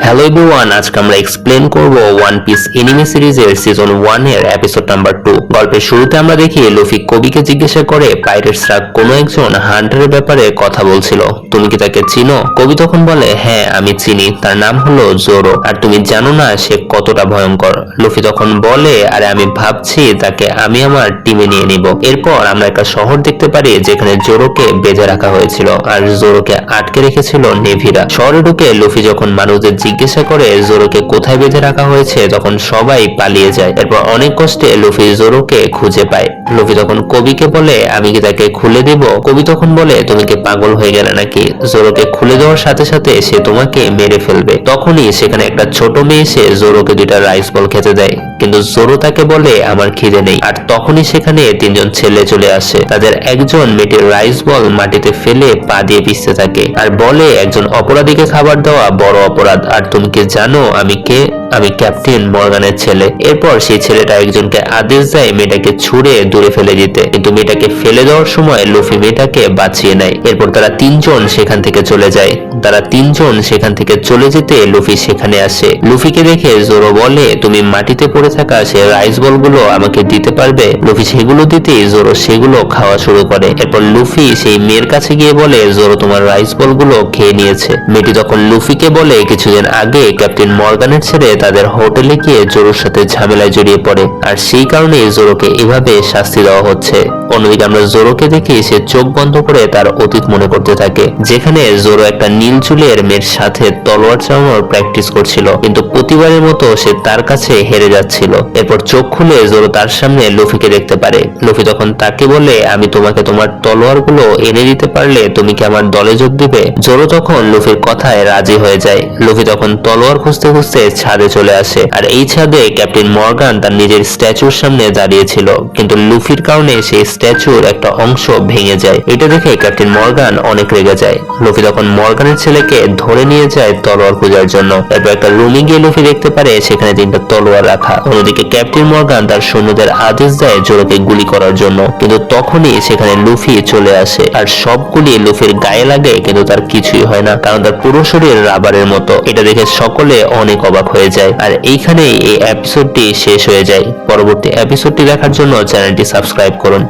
Hello everyone আজকে আমরা explain করব ওয়ান পিস এনিমে সিরিজের সিজন ওয়ানের এপিসোড নাম্বার টু গল্পের শুরুতে আমরা দেখি লুফি কবিকে জিজ্ঞাসা করে পাইরেটসরা কোনো একজন হান্টারের ব্যাপারে কথা বলছিল। তুমি কি তাকে চিনো? কবি তখন বলে হ্যাঁ আমি চিনি। তার নাম হলো জোরো। আর তুমি জানো না সে কতটা ভয়ঙ্কর? লুফি তখন বলে, আরে, আমি ভাবছি তাকে আমি আমার টিমে নিয়ে নিব। এরপর আমরা একটা শহর দেখতে পারি যেখানে জোরোকে বেঁধে রাখা হয়েছিল। আর জোরোকে আটকে রেখেছিল নেভিরা। শহরে ঢুকে লুফি যখন মানুষদের জিজ্ঞাসা করে জোরোকে কোথায় বেঁধে রাখা হয়েছে তখন সবাই পালিয়ে যায়। এরপর অনেক কষ্টে লুফি জোরোকে খুঁজে পায়। লুফি তখন কবিকে বলে, আমি কি তাকে খুলে দেব? কবি তখন বলে, তুমি কি পাগল হয়ে গেলে নাকি? জোরোকে খুলে দেওয়ার সাথে সাথে সে তোমাকে মেরে ফেলবে। তখনই সেখানে একটা ছোট মেয়ে এসে জোরোকে দুইটা রাইস বল খেতে দেয়। কিন্তু জোরো তাকে বলে, আমার খিদে নেই। আর তখনই সেখানে তিনজন ছেলে চলে আসে। তাদের একজন মেয়েটির রাইস বল মাটিতে ফেলে পা দিয়ে পিষতে থাকে আর বলে, একজন অপরাধীকে খাবার দেওয়া বড় অপরাধ। আর তুমি কি জানো আমি কে? আমি ক্যাপ্টেন মর্গানের ছেলে। এরপর সেই ছেলেটা একজনকে আদেশ দেয় মেয়েটাকে ছুঁড়ে দূরে ফেলে দিতে। কিন্তু মেয়েটাকে ফেলে দেওয়ার সময় লুফি মেয়েটাকে বাঁচিয়ে নেয়। এরপর তারা তিনজন সেখান থেকে চলে যায়। তারা তিনজন সেখান থেকে চলে যেতে লুফি সেখানে আসে। লুফিকে দেখে জোরো বলে, তুমি মাটিতে পড়ে থাকা সে রাইস বলগুলো আমাকে দিতে পারবে? লুফি সেগুলো দিতে, জোরো সেগুলো খাওয়া শুরু করে। এরপর লুফি সেই মেয়ের কাছে গিয়ে বলে, জোরো তোমার রাইস বলগুলো খেয়ে নিয়েছে। মেয়েটি তখন লুফিকে বলে, কিছুদিন আগে ক্যাপ্টেন মর্গানের ছেড়ে তাদের হোটেলে গিয়ে জোরোর সাথে ঝামেলায় জড়িয়ে পড়ে, আর সেই কারণে জোরোকে এভাবে শাস্তি দেওয়া হচ্ছে। অন্যদিকে আমরা জোরোকে দেখি সে চোখ বন্ধ করে তার অতীত মনে করতে থাকে, যেখানে জোরো একটা নীল চুলের মেয়ের সাথে তলোয়ার চালানোর প্র্যাকটিস করছিল। কিন্তু প্রতিবারের মতো সে তার কাছে হেরে যাচ্ছিল এরপর চোখ খুলে জোরো তার সামনে লুফিকে দেখতে পারে। লুফি তখন তাকে বলে, আমি তোমাকে তোমার তলোয়ারগুলো এনে দিতে পারলে তুমি কি আমার দলে যোগ দিবে? জোরো তখন লুফির কথায় রাজি হয়ে যায়। লুফি তখন তলোয়ার খুঁজতে খুঁজতে ছাদে চলে আসে। আর এই ছাদে ক্যাপ্টেন মর্গান তার নিজের স্ট্যাচুর সামনে দাঁড়িয়েছিল। কিন্তু লুফির কারণে সেই স্ট্যাচুর একটা অংশ ভেঙে যায়। এটা দেখে ক্যাপ্টেন মর্গান অনেক রেগে যায়। লুফি তখন মর্গানের ছেলেকে ধরে নিয়ে যায় তলোয়ার খোঁজার জন্য। এরপর একটা রুমে গিয়ে লুফি দেখতে পারে সেখানে তিনটা তলোয়ার রাখা। অন্যদিকে ক্যাপ্টেন মর্গান তার সৈন্যদের আদেশ দেয় জোরোকে গুলি করার জন্য। কিন্তু তখনই সেখানে লুফি চলে আসে। আর সবগুলি লুফির গায়ে লাগে, কিন্তু তার কিছুই হয় না, কারণ তার পুরো শরীর রাবারের মতো। এটা দেখে সকলে অনেক অবাক হয়ে যায়। আর এইখানেই এই এপিসোডটি শেষ হয়ে যায়। পরবর্তী এপিসোডটি দেখার জন্য চ্যানেলটি সাবস্ক্রাইব করুন।